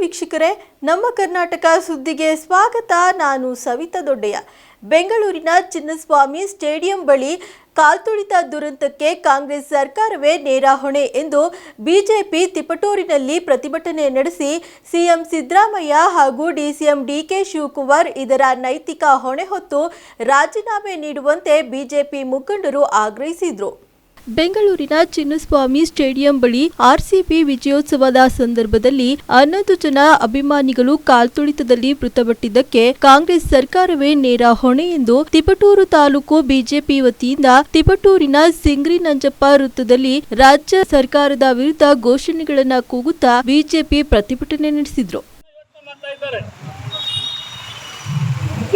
ವೀಕ್ಷಕರೇ, ನಮ್ಮ ಕರ್ನಾಟಕ ಸುದ್ದಿಗೆ ಸ್ವಾಗತ. ನಾನು ಸವಿತಾ ದೊಡ್ಡಯ್ಯ. ಬೆಂಗಳೂರಿನ ಚಿನ್ನಸ್ವಾಮಿ ಸ್ಟೇಡಿಯಂ ಬಳಿ ಕಾಲ್ತುಳಿತ ದುರಂತಕ್ಕೆ ಕಾಂಗ್ರೆಸ್ ಸರ್ಕಾರವೇ ನೇರ ಹೊಣೆ ಎಂದು ಬಿಜೆಪಿ ತಿಪಟೂರಿನಲ್ಲಿ ಪ್ರತಿಭಟನೆ ನಡೆಸಿ ಸಿಎಂ ಸಿದ್ದರಾಮಯ್ಯ ಹಾಗೂ ಡಿಸಿಎಂ ಡಿಕೆ ಶಿವಕುಮಾರ್ ಇದರ ನೈತಿಕ ಹೊಣೆ ಹೊತ್ತು ರಾಜೀನಾಮೆ ನೀಡುವಂತೆ ಬಿಜೆಪಿ ಮುಖಂಡರು ಆಗ್ರಹಿಸಿದರು. ಬೆಂಗಳೂರಿನ ಚಿನ್ನಸ್ವಾಮಿ ಸ್ಟೇಡಿಯಂ ಬಳಿ ಆರ್ಸಿಬಿ ವಿಜಯೋತ್ಸವದ ಸಂದರ್ಭದಲ್ಲಿ ಹನ್ನೊಂದು ಜನ ಅಭಿಮಾನಿಗಳು ಕಾಲ್ತುಳಿತದಲ್ಲಿ ಮೃತಪಟ್ಟಿದ್ದಕ್ಕೆ ಕಾಂಗ್ರೆಸ್ ಸರ್ಕಾರವೇ ನೇರ ಹೊಣೆ ಎಂದು ತಿಪಟೂರು ತಾಲೂಕು ಬಿಜೆಪಿ ವತಿಯಿಂದ ತಿಪಟೂರಿನ ಸಿಂಗ್ರಿ ನಂಜಪ್ಪ ವೃತ್ತದಲ್ಲಿ ರಾಜ್ಯ ಸರ್ಕಾರದ ವಿರುದ್ಧ ಘೋಷಣೆಗಳನ್ನು ಕೂಗುತ್ತಾ ಬಿಜೆಪಿ ಪ್ರತಿಭಟನೆ ನಡೆಸಿದ್ರು.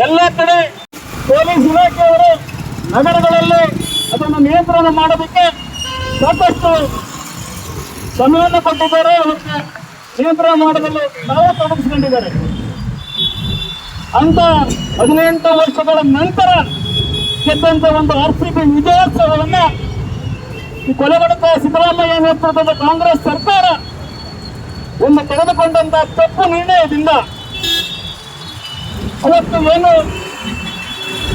ಎಲ್ಲ ಕಡೆ ಪೊಲೀಸ್ ಇಲಾಖೆಯವರು ನಗರಗಳಲ್ಲಿ ಅದನ್ನು ನಿಯಂತ್ರಣ ಮಾಡೋದಕ್ಕೆ ಸಾಕಷ್ಟು ಸಮಯವನ್ನು ಕೊಟ್ಟಿದ್ದಾರೆ. ಅದಕ್ಕೆ ನಿಯಂತ್ರಣ ಮಾಡಲು ನಾವು ತೊಡಗಿಸ್ಕೊಂಡಿದ್ದಾರೆ ಅಂತ ಹದಿನೆಂಟು ವರ್ಷಗಳ ನಂತರ ಗೆದ್ದಂತ ಒಂದು ಆರ್ ಸಿ ಬಿ ವಿಜಯೋತ್ಸವವನ್ನ ಈ ಕೊಲೆಗಡಕ ಸಿದ್ದರಾಮಯ್ಯ ನೇತೃತ್ವದ ಕಾಂಗ್ರೆಸ್ ಸರ್ಕಾರ ಒಂದು ತೆಗೆದುಕೊಂಡಂತ ತಪ್ಪು ನಿರ್ಣಯದಿಂದ ಅವತ್ತು ಏನು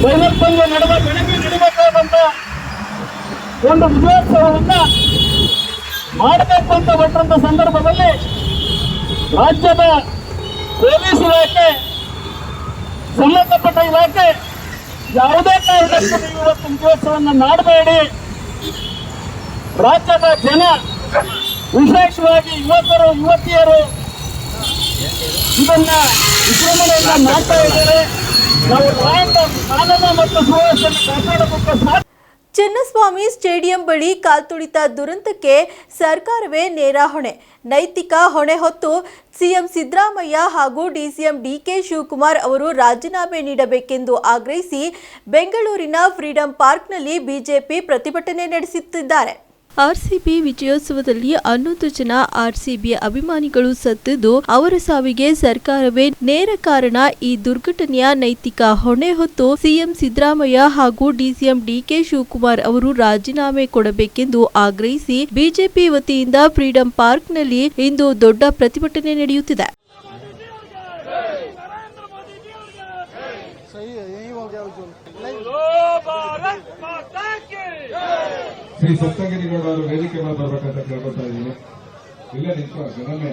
ದೈನತ್ವಂಗ ನಡೆದ ಬೆಳಗ್ಗೆ ನಡೀಬೇಕಾದಂತ ಒಂದು ವಿಜಯೋತ್ಸವವನ್ನ ಮಾಡಬೇಕು ಅಂತ ಹೊಟ್ಟಂತ ಸಂದರ್ಭದಲ್ಲಿ ರಾಜ್ಯದ ಪೊಲೀಸ್ ಇಲಾಖೆ, ಸಂಬಂಧಪಟ್ಟ ಇಲಾಖೆ ಯಾವುದೇ ಕಾರಣಕ್ಕೂ ನೀವು ಇವತ್ತು ವಿಜಯೋತ್ಸವವನ್ನು ಮಾಡಬೇಡಿ ರಾಜ್ಯದ ಜನ ವಿಶೇಷವಾಗಿ ಯುವಕರು, ಯುವತಿಯರು ಇದನ್ನ ವಿಜೃಂಭಣೆಯಿಂದ ಮಾಡ್ತಾ ಇದ್ದಾರೆ. ನಾವು ಕಾನೂನು ಮತ್ತು ಸುವ್ಯವಸ್ಥೆಯನ್ನು ಕಾಪಾಡಬೇಕು ಸಾಧ್ಯ ಚಿನ್ನಸ್ವಾಮಿ ಸ್ಟೇಡಿಯಂ ಬಳಿ ಕಾಲ್ತುಳಿತ ದುರಂತಕ್ಕೆ ಸರ್ಕಾರವೇ ನೇರ ಹೊಣೆ. ನೈತಿಕ ಹೊಣೆ ಹೊತ್ತು ಸಿಎಂ ಸಿದ್ದರಾಮಯ್ಯ ಹಾಗೂ ಡಿಸಿಎಂ ಡಿಕೆ ಶಿವಕುಮಾರ್ ಅವರು ರಾಜೀನಾಮೆ ನೀಡಬೇಕೆಂದು ಆಗ್ರಹಿಸಿ ಬೆಂಗಳೂರಿನ ಫ್ರೀಡಂ ಪಾರ್ಕ್ನಲ್ಲಿ ಬಿಜೆಪಿ ಪ್ರತಿಭಟನೆ ನಡೆಸುತ್ತಿದ್ದಾರೆ. ಆರ್ಸಿಬಿ ವಿಜಯೋತ್ಸವದಲ್ಲಿ ಹನ್ನೊಂದು ಜನ ಆರ್ಸಿಬಿ ಅಭಿಮಾನಿಗಳು ಸತ್ತಿದ್ದು, ಅವರ ಸಾವಿಗೆ ಸರ್ಕಾರವೇ ನೇರ ಕಾರಣ ಈ ದುರ್ಘಟನೆಯ ನೈತಿಕ ಹೊಣೆ ಹೊತ್ತು ಸಿಎಂ ಸಿದ್ದರಾಮಯ್ಯ ಹಾಗೂ ಡಿಸಿಎಂ ಡಿಕೆ ಶಿವಕುಮಾರ್ ಅವರು ರಾಜೀನಾಮೆ ಕೊಡಬೇಕೆಂದು ಆಗ್ರಹಿಸಿ ಬಿಜೆಪಿ ವತಿಯಿಂದ ಫ್ರೀಡಂ ಪಾರ್ಕ್ನಲ್ಲಿ ಇಂದು ದೊಡ್ಡ ಪ್ರತಿಭಟನೆ ನಡೆಯುತ್ತಿದೆ. ಶ್ರೀ ಸಪ್ತಗಿರಿಗೌಡ ಅವರು ವೇದಿಕೆ ಮೇಲೆ ಬರಬೇಕಂತ ಕೇಳ್ಕೊತಾ ಇದ್ದೀನಿ. ಇಲ್ಲ ನಿಂತು ಜನಮೇ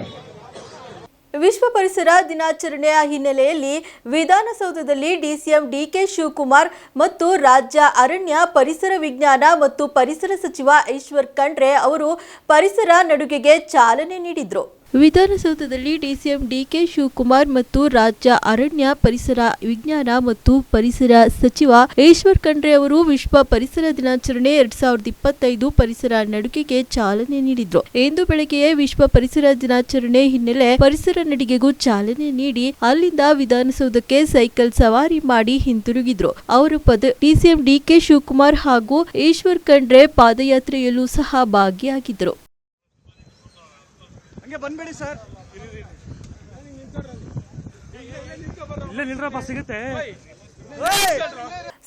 ವಿಶ್ವ ಪರಿಸರ ದಿನಾಚರಣೆಯ ಹಿನ್ನೆಲೆಯಲ್ಲಿ ವಿಧಾನಸೌಧದಲ್ಲಿ ಡಿಸಿಎಂ ಡಿಕೆ ಶಿವಕುಮಾರ್ ಮತ್ತು ರಾಜ್ಯ ಅರಣ್ಯ ಪರಿಸರ ವಿಜ್ಞಾನ ಮತ್ತು ಪರಿಸರ ಸಚಿವ ಈಶ್ವರ್ ಖಂಡ್ರೆ ಅವರು ಪರಿಸರ ನಡುಗೆಗೆ ಚಾಲನೆ ನೀಡಿದ್ರು. ವಿಧಾನಸೌಧದಲ್ಲಿ ಡಿಸಿಎಂ ಡಿಕೆ ಶಿವಕುಮಾರ್ ಮತ್ತು ರಾಜ್ಯ ಅರಣ್ಯ ಪರಿಸರ ವಿಜ್ಞಾನ ಮತ್ತು ಪರಿಸರ ಸಚಿವ ಈಶ್ವರ್ ಖಂಡ್ರೆ ಅವರು ವಿಶ್ವ ಪರಿಸರ ದಿನಾಚರಣೆ ಎರಡ್ ಸಾವಿರದ ಇಪ್ಪತ್ತೈದು ಪರಿಸರ ನಡುಗೆಗೆ ಚಾಲನೆ ನೀಡಿದ್ರು. ಇಂದು ಬೆಳಗ್ಗೆಯೇ ವಿಶ್ವ ಪರಿಸರ ದಿನಾಚರಣೆ ಹಿನ್ನೆಲೆ ಪರಿಸರ ನಡಿಗೆಗೂ ಚಾಲನೆ ನೀಡಿ ಅಲ್ಲಿಂದ ವಿಧಾನಸೌಧಕ್ಕೆ ಸೈಕಲ್ ಸವಾರಿ ಮಾಡಿ ಹಿಂತಿರುಗಿದ್ರು. ಅವರು ಪದ ಡಿಸಿಎಂ ಡಿಕೆ ಶಿವಕುಮಾರ್ ಹಾಗೂ ಈಶ್ವರ್ ಖಂಡ್ರೆ ಪಾದಯಾತ್ರೆಯಲ್ಲೂ ಸಹ ಭಾಗಿಯಾಗಿದ್ದರು. ಹಂಗೆ ಬಂದ್ಬೇಡಿ ಸರ್. ಇಲ್ಲೇ ನಿಲ್ರಪ್ಪ ಸಿಗುತ್ತೆ.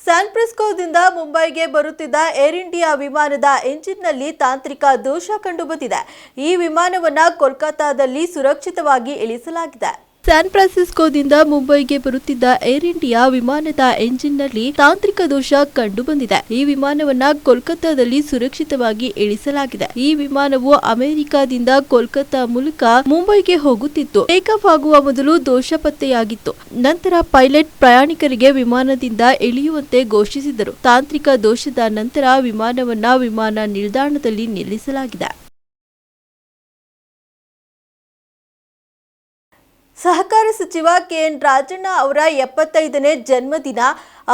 ಸ್ಯಾನ್ ಫ್ರಾನ್ಸಿಸ್ಕೋದಿಂದ ಮುಂಬೈಗೆ ಬರುತ್ತಿದ್ದ ಏರ್ ಇಂಡಿಯಾ ವಿಮಾನದ ಎಂಜಿನ್ನಲ್ಲಿ ತಾಂತ್ರಿಕ ದೋಷ ಕಂಡುಬಂದಿದೆ. ಈ ವಿಮಾನವನ್ನು ಕೋಲ್ಕತ್ತಾದಲ್ಲಿ ಸುರಕ್ಷಿತವಾಗಿ ಇಳಿಸಲಾಗಿದೆ. ಸ್ಯಾನ್ ಫ್ರಾನ್ಸಿಸ್ಕೋದಿಂದ ಮುಂಬೈಗೆ ಬರುತ್ತಿದ್ದ ಏರ್ ಇಂಡಿಯಾ ವಿಮಾನದ ಎಂಜಿನ್ನಲ್ಲಿ ತಾಂತ್ರಿಕ ದೋಷ ಕಂಡುಬಂದಿದೆ. ಈ ವಿಮಾನವನ್ನ ಕೋಲ್ಕತ್ತಾದಲ್ಲಿ ಸುರಕ್ಷಿತವಾಗಿ ಇಳಿಸಲಾಗಿದೆ. ಈ ವಿಮಾನವು ಅಮೆರಿಕಾದಿಂದ ಕೋಲ್ಕತ್ತಾ ಮೂಲಕ ಮುಂಬೈಗೆ ಹೋಗುತ್ತಿತ್ತು. ಟೇಕ್ ಆಗುವ ಮೊದಲು ದೋಷ ಪತ್ತೆಯಾಗಿತ್ತು. ನಂತರ ಪೈಲಟ್ ಪ್ರಯಾಣಿಕರಿಗೆ ವಿಮಾನದಿಂದ ಇಳಿಯುವಂತೆ ಘೋಷಿಸಿದರು. ತಾಂತ್ರಿಕ ದೋಷದ ನಂತರ ವಿಮಾನವನ್ನ ವಿಮಾನ ನಿಲ್ದಾಣದಲ್ಲಿ ನಿಲ್ಲಿಸಲಾಗಿದೆ. ಸಹಕಾರ ಸಚಿವ ಕೆಎನ್ ರಾಜಣ್ಣ ಅವರ ಎಪ್ಪತ್ತೈದನೇ ಜನ್ಮದಿನ,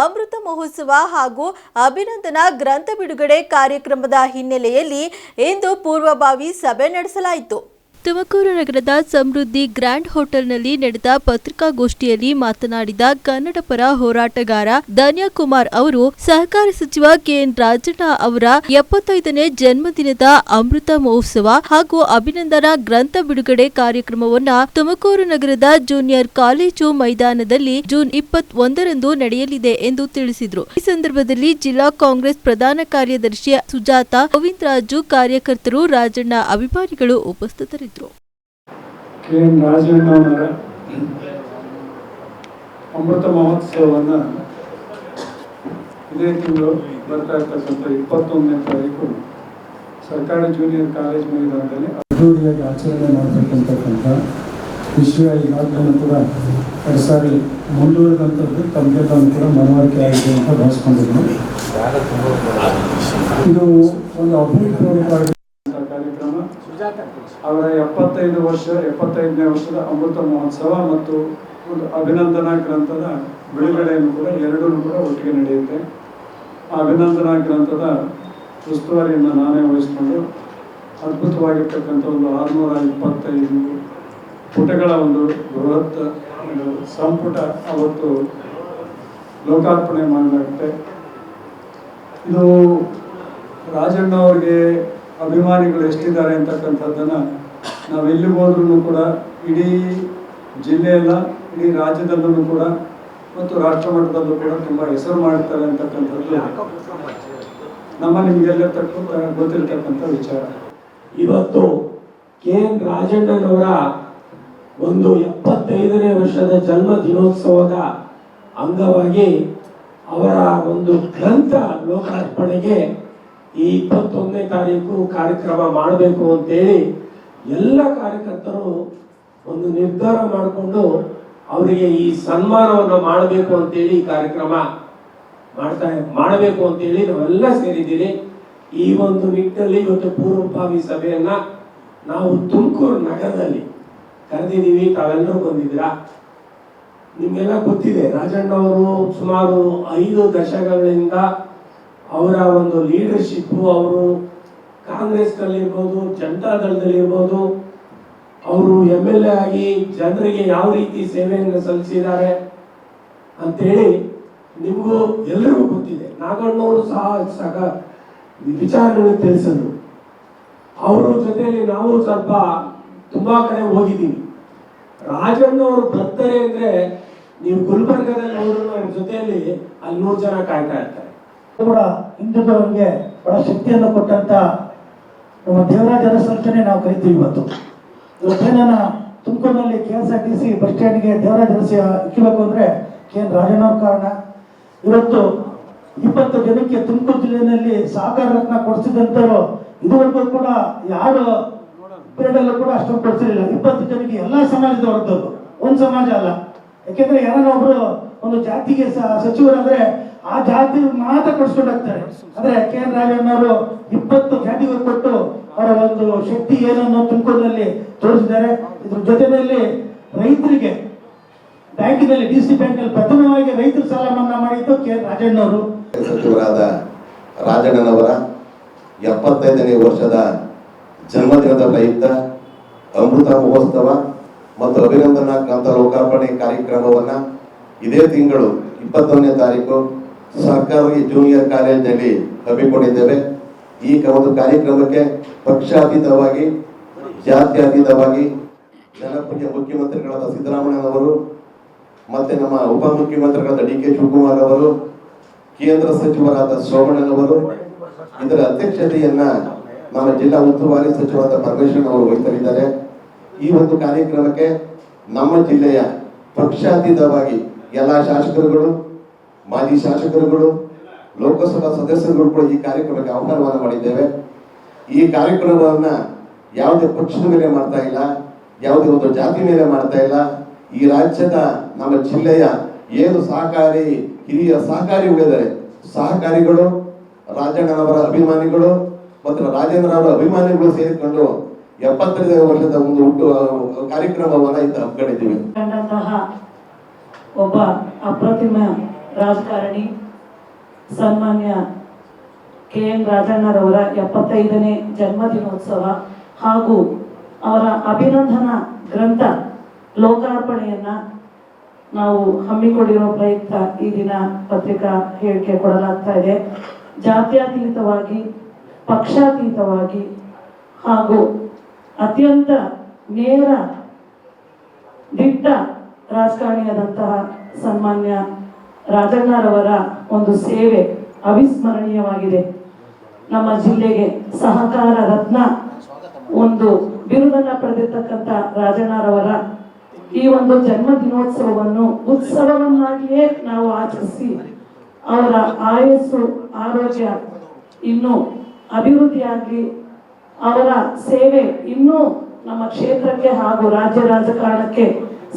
ಅಮೃತ ಮಹೋತ್ಸವ ಹಾಗೂ ಅಭಿನಂದನಾ ಗ್ರಂಥ ಬಿಡುಗಡೆ ಕಾರ್ಯಕ್ರಮದ ಹಿನ್ನೆಲೆಯಲ್ಲಿ ಇಂದು ಪೂರ್ವಭಾವಿ ಸಭೆ ನಡೆಸಲಾಯಿತು. ತುಮಕೂರು ನಗರದ ಸಮೃದ್ಧಿ ಗ್ರ್ಯಾಂಡ್ ಹೋಟೆಲ್ನಲ್ಲಿ ನಡೆದ ಪತ್ರಿಕಾಗೋಷ್ಠಿಯಲ್ಲಿ ಮಾತನಾಡಿದ ಕನ್ನಡ ಪರ ಹೋರಾಟಗಾರ ಧನ್ಯಕುಮಾರ್ ಅವರು, ಸಹಕಾರ ಸಚಿವ ಕೆಎನ್ ರಾಜಣ್ಣ ಅವರ ಎಪ್ಪತ್ತೈದನೇ ಜನ್ಮದಿನದ ಅಮೃತ ಮಹೋತ್ಸವ ಹಾಗೂ ಅಭಿನಂದನಾ ಗ್ರಂಥ ಬಿಡುಗಡೆ ಕಾರ್ಯಕ್ರಮವನ್ನ ತುಮಕೂರು ನಗರದ ಜೂನಿಯರ್ ಕಾಲೇಜು ಮೈದಾನದಲ್ಲಿ ಜೂನ್ ಇಪ್ಪತ್ತ್ ಒಂದರಂದು ನಡೆಯಲಿದೆ ಎಂದು ತಿಳಿಸಿದರು. ಈ ಸಂದರ್ಭದಲ್ಲಿ ಜಿಲ್ಲಾ ಕಾಂಗ್ರೆಸ್ ಪ್ರಧಾನ ಕಾರ್ಯದರ್ಶಿ ಸುಜಾತ, ಗೋವಿಂದರಾಜು ಕಾರ್ಯಕರ್ತರು ರಾಜಣ್ಣ ಅಭಿಮಾನಿಗಳು ಉಪಸ್ಥಿತರಿದ್ದರು. ಕೆ ಎಂ ಅಮೃತ ಮಹೋತ್ಸವವನ್ನು ಇದೇ ತಿಂಗಳು ಬರ್ತಾ ಇರ್ತಕ್ಕಂಥ ಇಪ್ಪತ್ತೊಂದನೇ ತಾರೀಕು ಸರ್ಕಾರಿ ಜೂನಿಯರ್ ಕಾಲೇಜ್ ಮೈದಾನದಲ್ಲಿ ಅದ್ದೂರಿಯಾಗಿ ಆಚರಣೆ ಮಾಡಬೇಕಂತಕ್ಕಂಥ ವಿಷಯ ಈಗಾಗಲೂ ಕೂಡ ಎರಡು ಸಾರಿ ಮುಂದುವರೆದಂಥದ್ದು ತಮಗೆಲ್ಲವೂ ಕೂಡ ಮನವರಿಕೆ ಆಗಿದೆ ಅಂತ ಭಾವಿಸ್ಕೊಂಡಿದ್ದೀನಿ. ಇದು ಒಂದು ಕಾರ್ಯಕ್ರಮ ಅವರ ಎಪ್ಪತ್ತೈದು ವರ್ಷ, ಎಪ್ಪತ್ತೈದನೇ ವರ್ಷದ ಅಮೃತ ಮಹೋತ್ಸವ ಮತ್ತು ಒಂದು ಅಭಿನಂದನಾ ಗ್ರಂಥದ ಬಿಡುಗಡೆಯನ್ನು ಕೂಡ ಎರಡೂ ಕೂಡ ಒಟ್ಟಿಗೆ ನಡೆಯುತ್ತೆ. ಆ ಅಭಿನಂದನಾ ಗ್ರಂಥದ ಉಸ್ತುವಾರಿಯನ್ನು ನಾನೇ ವಹಿಸಿಕೊಂಡು ಅದ್ಭುತವಾಗಿರ್ತಕ್ಕಂಥ ಒಂದು ಆರುನೂರ ಇಪ್ಪತ್ತೈದು ಪುಟಗಳ ಒಂದು ಬೃಹತ್ ಸಂಪುಟ ಅವತ್ತು ಲೋಕಾರ್ಪಣೆ ಮಾಡಲಾಗುತ್ತೆ. ಇದು ರಾಜಣ್ಣ ಅವ್ರಿಗೆ ಅಭಿಮಾನಿಗಳು ಎಷ್ಟಿದ್ದಾರೆ ಅಂತಕ್ಕಂಥದ್ದನ್ನು ನಾವು ಎಲ್ಲಿ ಹೋದ್ರೂ ಕೂಡ ಇಡೀ ಜಿಲ್ಲೆಯಲ್ಲ, ಇಡೀ ರಾಜ್ಯದಲ್ಲೂ ಕೂಡ ಮತ್ತು ರಾಷ್ಟ್ರ ಮಟ್ಟದಲ್ಲೂ ಕೂಡ ತುಂಬ ಹೆಸರು ಮಾಡ್ತಾರೆ ಅಂತಕ್ಕಂಥದ್ದು ನಮ್ಮ ನಿಮಗೆಲ್ಲ ತಕ್ಕ ಗೊತ್ತಿರ್ತಕ್ಕಂಥ ವಿಚಾರ. ಇವತ್ತು ಕೆ ಎನ್ ರಾಜಣ್ಣನವರ ಒಂದು ಎಪ್ಪತ್ತೈದನೇ ವರ್ಷದ ಜನ್ಮ ದಿನೋತ್ಸವದ ಅಂಗವಾಗಿ ಅವರ ಒಂದು ಗ್ರಂಥ ಲೋಕಾರ್ಪಣೆಗೆ ಈ ಇಪ್ಪತ್ತೊಂದನೇ ತಾರೀಕು ಕಾರ್ಯಕ್ರಮ ಮಾಡಬೇಕು ಅಂತೇಳಿ ಎಲ್ಲ ಕಾರ್ಯಕರ್ತರು ಒಂದು ನಿರ್ಧಾರ ಮಾಡಿಕೊಂಡು ಅವರಿಗೆ ಈ ಸನ್ಮಾನವನ್ನು ಮಾಡಬೇಕು ಅಂತೇಳಿ ಈ ಕಾರ್ಯಕ್ರಮ ಮಾಡ್ತಾ ಮಾಡಬೇಕು ಅಂತೇಳಿ ನಾವೆಲ್ಲ ಸೇರಿದ್ದೀರಿ ಈ ಒಂದು ನಿಟ್ಟಿನಲ್ಲಿ ಇವತ್ತು ಪೂರ್ವಭಾವಿ ಸಭೆಯನ್ನ ನಾವು ತುಮಕೂರು ನಗರದಲ್ಲಿ ಕರೆದಿದ್ದೀವಿ. ತಾವೆಲ್ಲರೂ ಬಂದಿದ್ದೀರಾ? ನಿಮಗೆಲ್ಲ ಗೊತ್ತಿದೆ ರಾಜಣ್ಣ ಅವರು ಸುಮಾರು ಐದು ದಶಕಗಳಿಂದ ಅವರ ಒಂದು ಲೀಡರ್ಶಿಪ್ ಅವರು ಕಾಂಗ್ರೆಸ್ನಲ್ಲಿರ್ಬೋದು, ಜನತಾ ದಳದಲ್ಲಿರ್ಬೋದು, ಅವರು ಎಂ ಎಲ್ ಎ ಆಗಿ ಜನರಿಗೆ ಯಾವ ರೀತಿ ಸೇವೆಯನ್ನು ಸಲ್ಲಿಸಿದ್ದಾರೆ ಅಂತೇಳಿ ನಿಮಗೂ ಎಲ್ಲರಿಗೂ ಗೊತ್ತಿದೆ. ನಾಗಣ್ಣವರು ಸಹ ಸಹ ವಿಚಾರಗಳನ್ನು ತಿಳಿಸಿದ್ರು. ಅವರ ಜೊತೆಯಲ್ಲಿ ನಾವು ಸ್ವಲ್ಪ ತುಂಬಾ ಕಡೆ ಹೋಗಿದ್ದೀವಿ. ರಾಜಣ್ಣವರು ಬರ್ತಾರೆ ಅಂದ್ರೆ ನೀವು ಗುಲ್ಬರ್ಗದಲ್ಲಿ ಅವ್ರ ಜೊತೆಯಲ್ಲಿ ಅಲ್ಲಿ ನೂರು ಜನ ಕಾಯ್ತಾ ಇರ್ತಾರೆ. ಕೂಡ ಹಿಂದೂಗಳಿಗೆ ಬಹಳ ಶಕ್ತಿಯನ್ನು ಕೊಟ್ಟಂತ ನಮ್ಮ ದೇವರಾಜ ಅರಸಂತಾನೆ ನಾವು ಕರಿತೀವಿ ಇವತ್ತು. ಇವತ್ತೇನ ತುಮಕೂರಿನಲ್ಲಿ K S R T C bus ಸ್ಟ್ಯಾಂಡ್ಗೆ Devaraja ಅರಸಿ ಇಕ್ಕಬೇಕು ಅಂದ್ರೆ ಕೆ ಎನ್ ರಾಜಣ್ಣವ್ರ ಕಾರಣ. ಇವತ್ತು ಇಪ್ಪತ್ತು ಜನಕ್ಕೆ ತುಮಕೂರು ಜಿಲ್ಲೆಯಲ್ಲಿ ಸಹಕಾರ ರತ್ನ ಕೊಡಿಸಿದಂಥವ್ರು ಇದುವರೆಗೂ ಕೂಡ ಯಾರು ಪೀರಿಯಡಲ್ಲೂ ಕೂಡ ಅಷ್ಟೊಂದು ಕೊಡಿಸಿರಲಿಲ್ಲ. ಇಪ್ಪತ್ತು ಜನಕ್ಕೆ ಎಲ್ಲಾ ಸಮಾಜದವರದ್ದು ಒಂದು ಸಮಾಜ ಅಲ್ಲ. ಯಾಕೆಂದ್ರೆ ಯಾರನ್ನ ಒಬ್ರು ಒಂದು ಜಾತಿಗೆ ಸಚಿವರಾದ್ರೆ ಆ ಜಾತಿ ಮಾತ್ರ ಕೊಡಿಸ್ಕೊಂಡು ಅಂದ್ರೆ ಕೆ ಎನ್ ರಾಜಣ್ಣವರು ಇಪ್ಪತ್ತು ಜಾತಿಗೆ ಕೊಟ್ಟು ಅವರ ಒಂದು ಶಕ್ತಿ ಏನನ್ನು ತುಮಕೂರಿನಲ್ಲಿ ತೋರಿಸಿದ್ದಾರೆ. ಇದ್ರ ಜೊತೆಯಲ್ಲಿ ರೈತರಿಗೆ ಬ್ಯಾಂಕಿನಲ್ಲಿ ಡಿ ಸಿ ಬ್ಯಾಂಕ್ ಪ್ರಥಮವಾಗಿ ರೈತರ ಸಾಲ ಮನ್ನಾ ಮಾಡಿದ್ದು ಕೆ ಎನ್ ರಾಜಣ್ಣವರು. ಸಚಿವರಾದ ರಾಜಣ್ಣನವರ ಎಪ್ಪತ್ತೈದನೇ ವರ್ಷದ ಜನ್ಮದಿನದ ಪ್ರಯುಕ್ತ ಅಮೃತ ಮಹೋತ್ಸವ ಮತ್ತು ಅಭಿನಂದನಾ ಗ್ರಂಥ ಲೋಕಾರ್ಪಣೆ ಕಾರ್ಯಕ್ರಮವನ್ನ ಇದೇ ತಿಂಗಳು ಇಪ್ಪತ್ತೊಂದನೇ ತಾರೀಕು ಸರ್ಕಾರಿ ಜೂನಿಯರ್ ಕಾಲೇಜಿನಲ್ಲಿ ಹಮ್ಮಿಕೊಂಡಿದ್ದೇವೆ. ಈ ಒಂದು ಕಾರ್ಯಕ್ರಮಕ್ಕೆ ಪಕ್ಷಾತೀತವಾಗಿ, ಜಾತ್ಯತೀತವಾಗಿ ಜನಪ್ರಿಯ ಮುಖ್ಯಮಂತ್ರಿಗಳಾದ ಸಿದ್ದರಾಮಯ್ಯನವರು ಮತ್ತೆ ನಮ್ಮ ಉಪಮುಖ್ಯಮಂತ್ರಿಗಳಾದ ಡಿ ಕೆ ಶಿವಕುಮಾರ್ ಅವರು, ಕೇಂದ್ರ ಸಚಿವರಾದ ಸೋಮಣ್ಣನವರು ಇದರ ಅಧ್ಯಕ್ಷತೆಯನ್ನ ನಮ್ಮ ಜಿಲ್ಲಾ ಉಸ್ತುವಾರಿ ಸಚಿವರಾದ ಪರಮೇಶ್ವರ್ ಅವರು ವಹಿಸಲಿದ್ದಾರೆ. ಈ ಒಂದು ಕಾರ್ಯಕ್ರಮಕ್ಕೆ ನಮ್ಮ ಜಿಲ್ಲೆಯ ಪಕ್ಷಾತೀತವಾಗಿ ಎಲ್ಲ ಶಾಸಕರುಗಳು, ಮಾಜಿ ಶಾಸಕರುಗಳು, ಲೋಕಸಭಾ ಸದಸ್ಯರುಗಳು ಕೂಡ ಈ ಕಾರ್ಯಕ್ರಮಕ್ಕೆ ಆಹ್ವಾನವನ್ನು ಮಾಡಿದ್ದೇವೆ. ಈ ಕಾರ್ಯಕ್ರಮವನ್ನ ಯಾವುದೇ ಪಕ್ಷದ ಮೇಲೆ ಮಾಡ್ತಾ ಇಲ್ಲ, ಯಾವುದೇ ಒಂದು ಜಾತಿ ಮೇಲೆ ಮಾಡ್ತಾ ಇಲ್ಲ. ಈ ರಾಜ್ಯದ ನಮ್ಮ ಜಿಲ್ಲೆಯ ಏನು ಸಹಕಾರಿ ಹಿರಿಯ ಸಹಕಾರಿ ಉಳಿದರೆ ಸಹಕಾರಿಗಳು, ರಾಜಣ್ಣನವರ ಅಭಿಮಾನಿಗಳು, ಮತ್ತು ರಾಜೇಂದ್ರ ಅವರ ಅಭಿಮಾನಿಗಳು ಸೇರಿಕೊಂಡು ಎಪ್ಪತ್ತೈದು ವರ್ಷದ ಒಂದು ಹುಟ್ಟು ಕಾರ್ಯಕ್ರಮವನ್ನ ಇದು ಹಮ್ಮಿಕೊಂಡಿದ್ದೀವಿ. ಕಂಡಂತಹ ಒಬ್ಬ ಅಪ್ರತಿಮ ರಾಜಕಾರಣಿ, ಸನ್ಮಾನ್ಯ ಕೆ ಎನ್ ರಾಜಣ್ಣರವರ ಎಪ್ಪತ್ತೈದನೇ ಜನ್ಮದಿನೋತ್ಸವ ಹಾಗೂ ಅವರ ಅಭಿನಂದನಾ ಗ್ರಂಥ ಲೋಕಾರ್ಪಣೆಯನ್ನ ನಾವು ಹಮ್ಮಿಕೊಂಡಿರೋ ಪ್ರಯುಕ್ತ ಈ ದಿನ ಪತ್ರಿಕಾ ಹೇಳಿಕೆ ಕೊಡಲಾಗ್ತಾ ಇದೆ. ಜಾತ್ಯತೀತವಾಗಿ, ಪಕ್ಷಾತೀತವಾಗಿ ಹಾಗೂ ಅತ್ಯಂತ ನೇರ, ದಿಟ್ಟ ರಾಜಕಾರಣಿಯಾದಂತಹ ಸನ್ಮಾನ್ಯ ರಾಜಣ್ಣರವರ ಒಂದು ಸೇವೆ ಅವಿಸ್ಮರಣೀಯವಾಗಿದೆ. ನಮ್ಮ ಜಿಲ್ಲೆಗೆ ಸಹಕಾರ ರತ್ನ ಒಂದು ಬಿರುದನ್ನ ಪಡೆದಿರ್ತಕ್ಕಂಥ ರಾಜಣ್ಣರವರ ಈ ಒಂದು ಜನ್ಮ ದಿನೋತ್ಸವವನ್ನು ಉತ್ಸವವನ್ನಾಗಿಯೇ ನಾವು ಆಚರಿಸಿ ಅವರ ಆಯಸ್ಸು, ಆರೋಗ್ಯ ಇನ್ನು ಅಭಿವೃದ್ಧಿಯಾಗಲಿ ಅವರ ಸೇವೆ ಇನ್ನೂ ನಮ್ಮ ಕ್ಷೇತ್ರಕ್ಕೆ ಹಾಗೂ ರಾಜ್ಯ ರಾಜಕಾರಣಕ್ಕೆ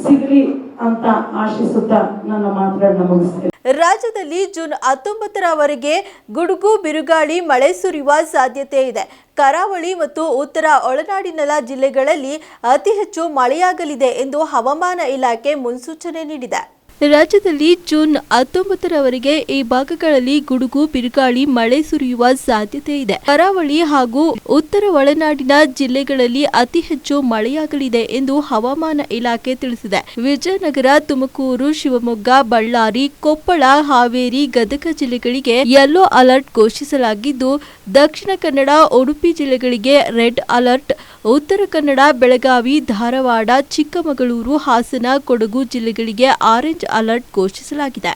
ಸಿಗಲಿ ಅಂತ ಆಶಿಸುತ್ತಾ ನನ್ನ ಮಾತುಗಳನ್ನ ಮುಗಿಸ್ತೇನೆ. ರಾಜ್ಯದಲ್ಲಿ ಜೂನ್ ಹತ್ತೊಂಬತ್ತರವರೆಗೆ ಗುಡುಗು, ಬಿರುಗಾಳಿ, ಮಳೆ ಸುರಿಯುವ ಸಾಧ್ಯತೆ ಇದೆ. ಕರಾವಳಿ ಮತ್ತು ಉತ್ತರ ಒಳನಾಡಿನ ಜಿಲ್ಲೆಗಳಲ್ಲಿ ಅತಿ ಹೆಚ್ಚು ಮಳೆಯಾಗಲಿದೆ ಎಂದು ಹವಾಮಾನ ಇಲಾಖೆ ಮುನ್ಸೂಚನೆ ನೀಡಿದೆ. ರಾಜ್ಯದಲ್ಲಿ ಜೂನ್ ಹತ್ತೊಂಬತ್ತರವರೆಗೆ ಈ ಭಾಗಗಳಲ್ಲಿ ಗುಡುಗು, ಬಿರುಗಾಳಿ, ಮಳೆ ಸುರಿಯುವ ಸಾಧ್ಯತೆ ಇದೆ. ಕರಾವಳಿ ಹಾಗೂ ಉತ್ತರ ಒಳನಾಡಿನ ಜಿಲ್ಲೆಗಳಲ್ಲಿ ಅತಿ ಹೆಚ್ಚು ಮಳೆಯಾಗಲಿದೆ ಎಂದು ಹವಾಮಾನ ಇಲಾಖೆ ತಿಳಿಸಿದೆ. ವಿಜಯನಗರ, ತುಮಕೂರು, ಶಿವಮೊಗ್ಗ, ಬಳ್ಳಾರಿ, ಕೊಪ್ಪಳ, ಹಾವೇರಿ, ಗದಗ ಜಿಲ್ಲೆಗಳಿಗೆ ಯೆಲ್ಲೋ ಅಲರ್ಟ್ ಘೋಷಿಸಲಾಗಿದ್ದು, ದಕ್ಷಿಣ ಕನ್ನಡ, ಉಡುಪಿ ಜಿಲ್ಲೆಗಳಿಗೆ ರೆಡ್ ಅಲರ್ಟ್ ಉತ್ತರ ಕನ್ನಡ, ಬೆಳಗಾವಿ, ಧಾರವಾಡ, ಚಿಕ್ಕಮಗಳೂರು, ಹಾಸನ, ಕೊಡಗು ಜಿಲ್ಲೆಗಳಿಗೆ ಆರೆಂಜ್ ಅಲರ್ಟ್ ಘೋಷಿಸಲಾಗಿದೆ.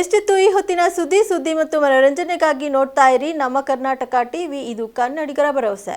ಎಷ್ಟಿತ್ತು ಈ ಹೊತ್ತಿನ ಸುದ್ದಿ? ಸುದ್ದಿ ಮತ್ತು ಮನೋರಂಜನೆಗಾಗಿ ನೋಡ್ತಾ ಇರಿ ನಮ್ಮ ಕರ್ನಾಟಕ ಟಿವಿ. ಇದು ಕನ್ನಡಿಗರ ಭರವಸೆ.